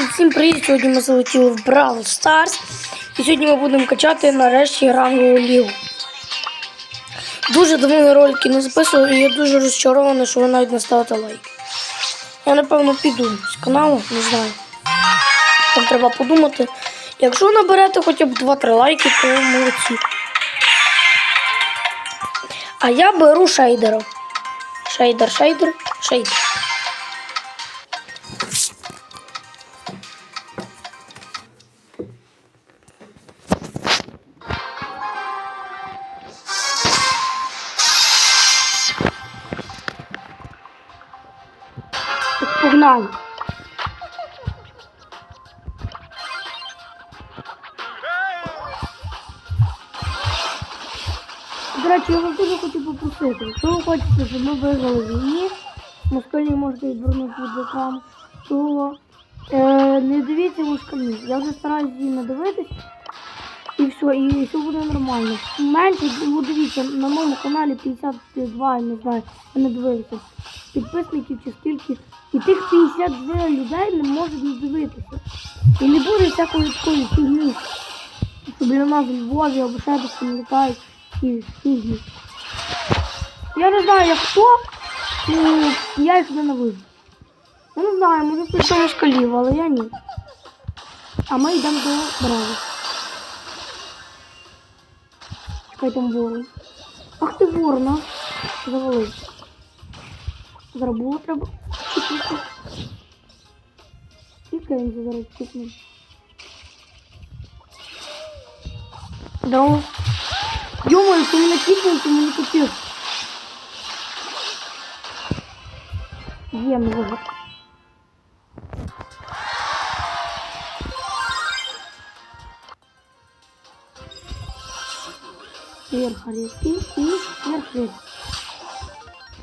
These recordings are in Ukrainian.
Всім привіт! Сьогодні ми залетіли в Бравл Stars. І сьогодні ми будемо качати нарешті рангову лігу. Дуже давно ролики не записував і я дуже розчарований, що ви навіть не ставите лайк. Я напевно піду з каналу, не знаю. Там треба подумати. Якщо наберете хоча б 2-3 лайки, то молодці. А я беру шейдера. Шейдер, шейдер, шейдер. Погнали. До речі, я вас дуже хочу попросити. Якщо ви хочете, щоб ми виграли війні, москалі можете відвернути від екрану, то е, не дивіться москалі. Я вже стараюсь її не дивитись. І все, і все буде нормально. Менше, ну дивіться, на моєму каналі 52, я не знаю, я не дивився. Підписників чи скільки. І тих 52 людей не можуть не дивитися. І не буде всякої такої фігні. Що біля нас в Львові або ще десь там літають і фігні. Я не знаю, як хто, ну, я їх ненавижу. Я не знаю, може хтось там москалів, але я ні. А ми йдемо до Брави. Чекай там ворон. Ах ти ворона. Завалив. Зараз було треба чіпнути. І Кензі зараз чіпнув. Да. Ё-моё, ты меня кикнул, ты меня купил. Ем его. Вверх резкий и вверх резкий.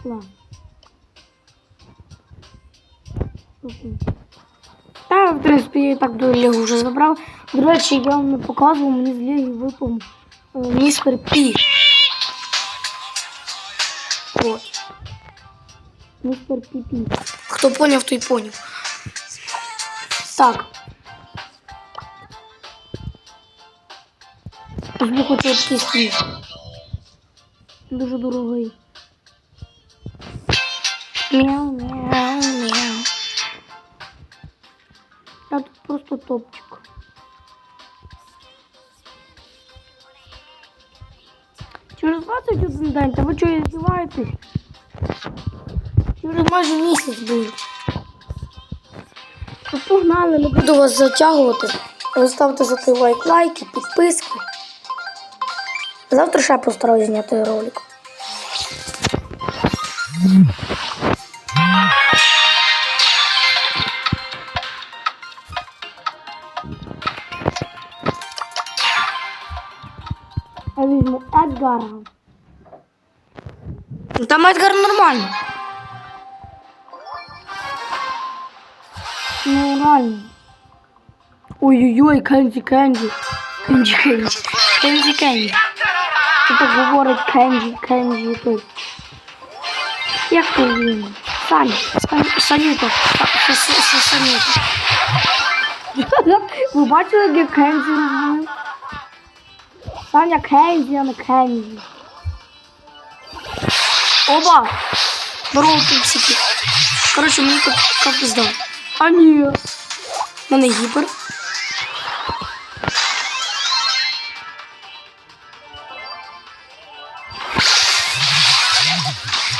Ладно. Та, в принципі, я і так до Лігу вже забрав. До речі, я вам не показував, мені з Ліги випав е, містер Пі. Вот. Містер Пі-Пі. Хто поняв, той поняв. Так. Я хочу такий. Дуже дорогий. Мяу, просто топчик. Через 21 день, та ви чого издеваетесь? Через майже місяць буде. Ну, погнали, не буду вас затягувати. Ставте за той лайк, лайки, підписки. Завтра ще постараюсь зняти ролик. Візьму Едгара. Там Едгар нормально. Ну, реально. Ой-ой-ой, Кенді, Кенді. Кенді, Кенді. Кенді, Кенді. Хто так говорить Кенді, Кенді тут. Як то він? Саня, Саня, Санюта. Са- Са- Са- Санюта. Ви бачили, як Кенді розмовив? Саня Кенді, а не Кенді. Оба! Здорово, пупсики. Короче, мені тут как пизда. А ні. У мене гіпер.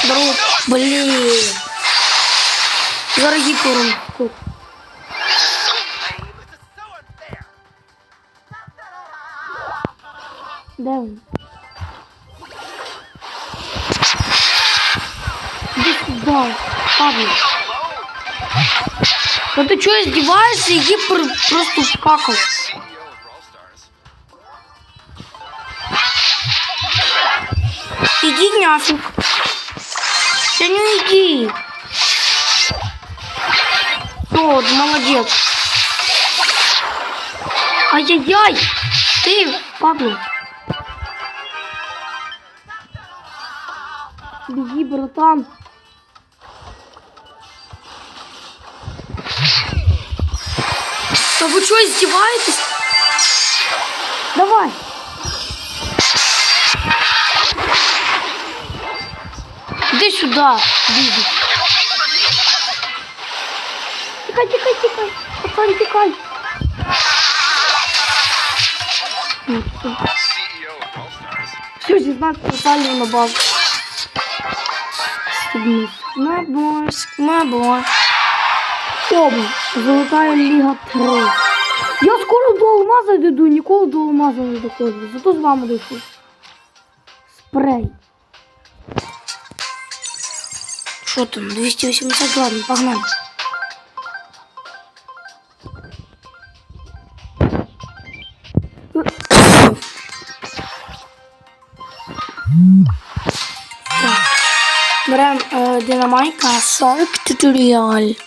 Здорово. Блін. Зараз гіпером. Тут. Де він? Иди сюда, Пабло. Да ты что, издеваешься? Гипер просто вкакал. Иди нафиг. Да не иди. Вот, молодец. Ай-яй-яй. Ты, Пабло. Беги, братан. Та ви що, здіваєтесь? Давай. Іди сюди, Діді. Тікай, тікай, тікай. Пацан, тікай. Ну, все. CEO of All-Stars. Все, 16 салів на базу. Стібніс. Мабось, мабось. Оба. Золотая ліга 3. Я скоро до алмаза дійду, ніколи до алмаза не доходжу. Зато з вами дійду. Спрей. Що там? 280, ладно, погнали. Беремо е, динамайка Sonic Tutorial.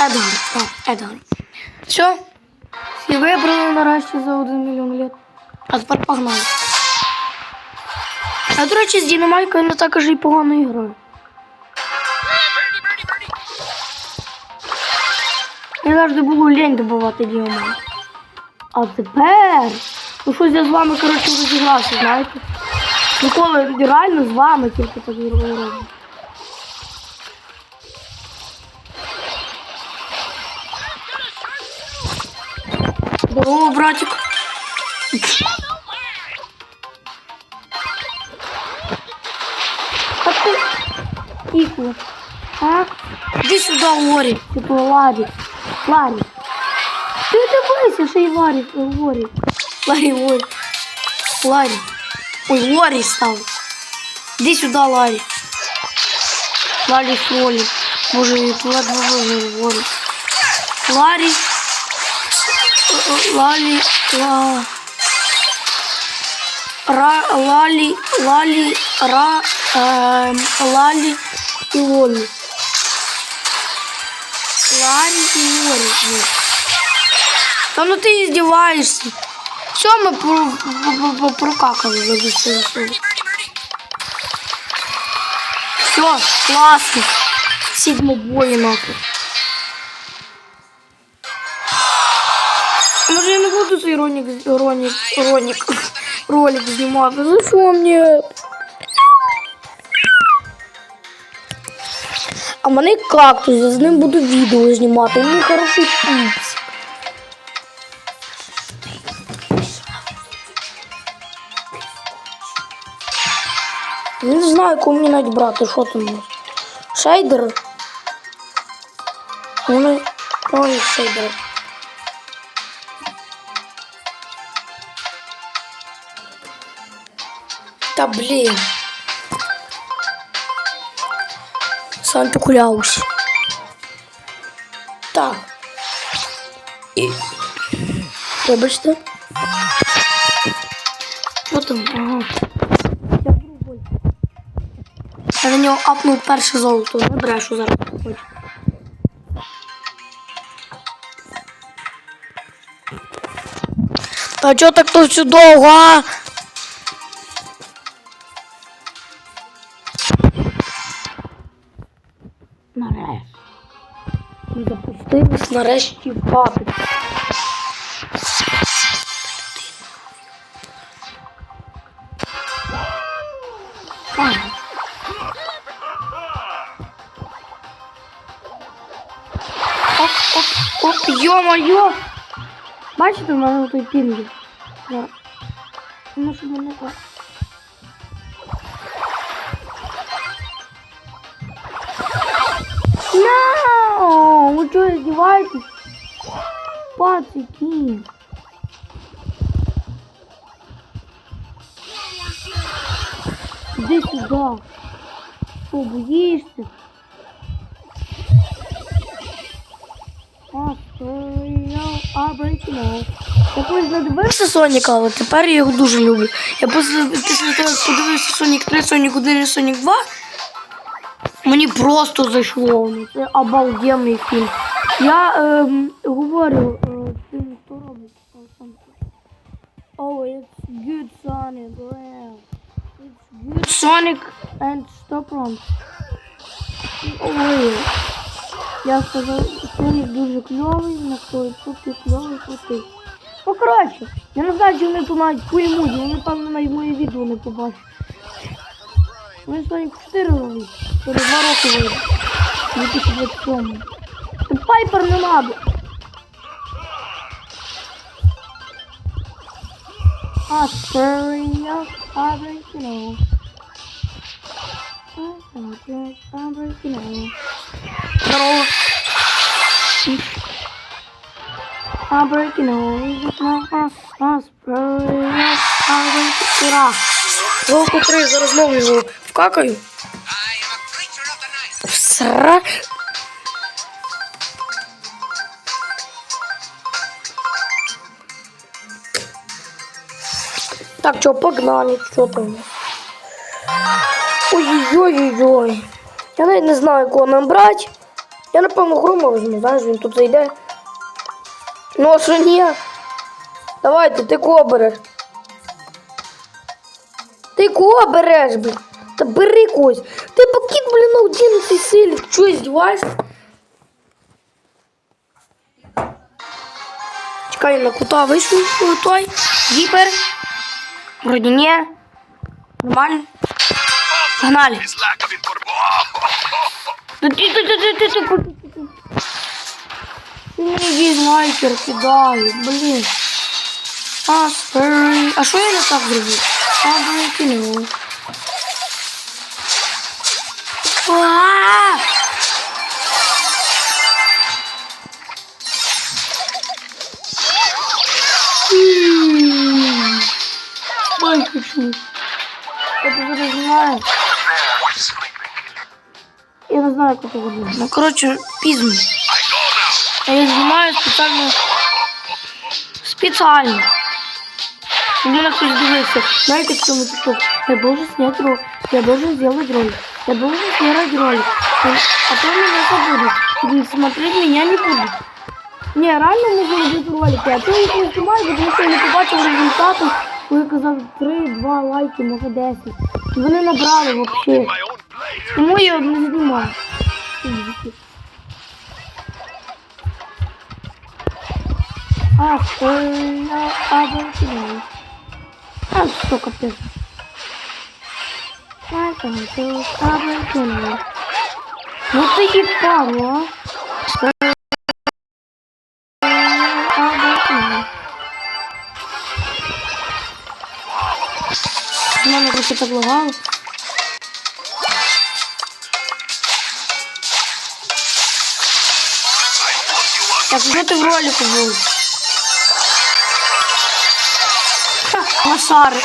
Едгар, так. Все, І вибрали нарешті за 1 мільйон літ. а тепер погнали. А до речі, з Дінамайкою не так аж і погано граю. Завжди було лень добувати діамант. А тепер, ну щось я з вами, коротше, розігрався, знаєте. Ніколи реально з вами тільки так роблю. Здорово, братик. Та ти тихо. А? Иди сюда, Лори. Типу Ларі. Ларі. Ти дивися, що Лари, Ларі Ларі. Лари, Ларі. Лари Ой, Ларі став. Іди Лари Ларі. Ларі Фролі. Боже, я туди двоє Ларі. Ларі. Лалі, ла... Ра, лалі, лалі, ра, э, лалі и лоли. Ларри и Лори. вот. Да ну ты издеваешься. Все, мы про- про- про- прокакали за все. Все, классно. Сигма бої нахуй. Може я не буду цей ролик, ролик, ролик, ролик знімати. За що мені? А в мене кактус, я з ним буду відео знімати. Він хороший піпс. Не знаю, кого мені навіть брати, що там. Шейдери? Вони. Ой, шейдери. Та блін. Сам покулявся. Так. І... Вибачте. Що там? Ага. Я пробую. Я на нього апнув перше золото. Не брешу зараз. Хоч. Та чого так то все довго, а? Нарешті папи. Оп, йо-моє! Бачите, у мене той пінги? Ну, щоб мене так. No! Ви издеваетесь? Пацики. Иди сюда. Что, боишься? А, стояв, а брейкінов. Я колись не дивився Соніка, але тепер я його дуже люблю. Я після того, як подивився Сонік 3, Сонік 1 і Сонік 2, мені просто зайшло. Ну, Це обалденний фільм. Я ем, говорю, е, тим, хто робить. Oh, it's good Sonic, wow. Sonic and Stop Run. Ой, я сказав, Сонік дуже кльовий, на 100% кльовий, крутий. Ну, коротше, я не знаю, чи вони то навіть поймуть, вони, певно, навіть моє відео не побачать. Вони Сонік 4 робить, через 2 роки вийде. 2027. Та Пайпер не надо. Aspiria, Abricino. Abricino. Здорово. Abricino. Aspiria, Abricino. Року три зараз знову його вкакаю. Сра. Так, что, погнали, что там? Ой-ой-ой-ой. Я навіть не знаю, кого нам брати. Я, напевно, грома візьму, знаєш, він тут зайде. Ну, а що ні? Давайте, ти кого береш? Ти кого береш, блін? Та бери когось. Ти покид, блін, на 11 силі. Чого здіваєшся? Чекай, на кута вийшов той. Гіпер. Вроді ні. Нормально. Погнали. Ти, ти, ти, ти, ти, ти, ти, мені дізлайкер кидає, блін. Аспери. А що я не так зробив? А! М. Ой, хочу. Я тебе не знаю. Я не знаю, як це буде. Ну, коротше, пізно. А я знімаю спеціально. Спеціально. У меня хтось дивився. Знаете, в цьому тикток? Я должен снять ролик. Я должен сделать ролик. Я должен снять ролик. А то меня забудут. И смотреть меня не будут. Не, реально можна робити ролики. А то я їх не знімаю, тому що я не побачив результату. Коли казав 3-2 лайки, може 10. І Вони набрали blade. Тому я не знімаю. А, сильно обочину. А, что обочину. Ну ты ебал, а? Welcome to Carbon Tunnel. Ну ты ебало. Мама просто подлагала. Так, где ты в ролике был? Ха, лошары.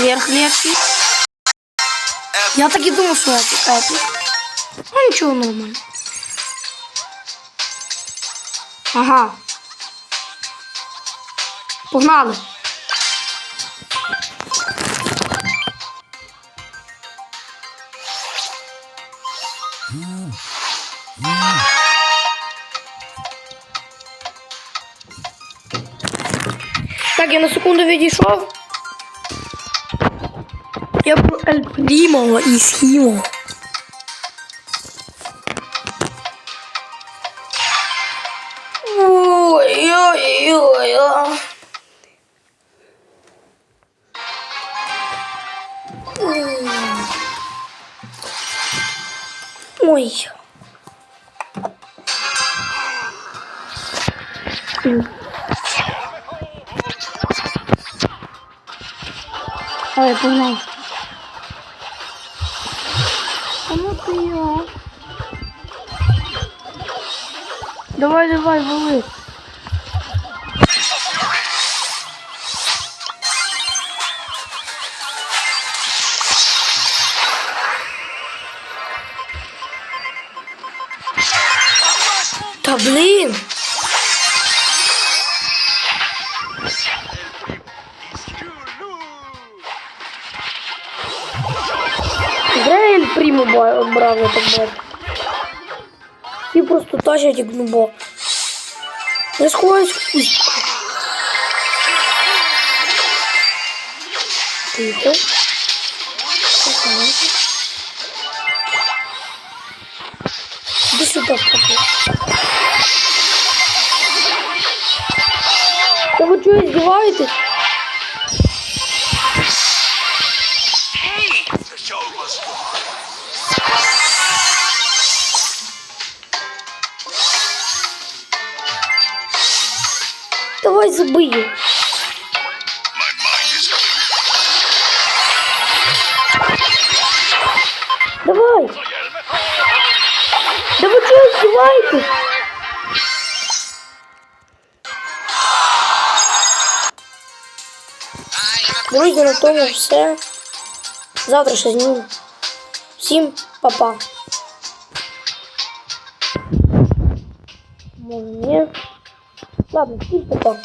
Сверхлегкий. Я так і думав, що епік. епік. Ну ничего, нормально. Ага. Погнали. Так, я на секунду відійшов. Я про Ель Прімо і Схімо. Ой-ой-ой. Ой. Ой, погнал. А Давай, давай, вали. Та блін. Де Ель Прімо ба- брав, я так бачу? Всі просто тащать як нубо. Я сховаюсь в кустику. Тихо. Тихо. Іди сюди, папа. Та ви чого здіваєтесь? Давай забий. її. My mind is clear. Давай. Да ви чого здіваєтесь? Друзі, на тому все. Завтра ще зніму. Всім па-па. Може, ні. Ладно, всім па-па.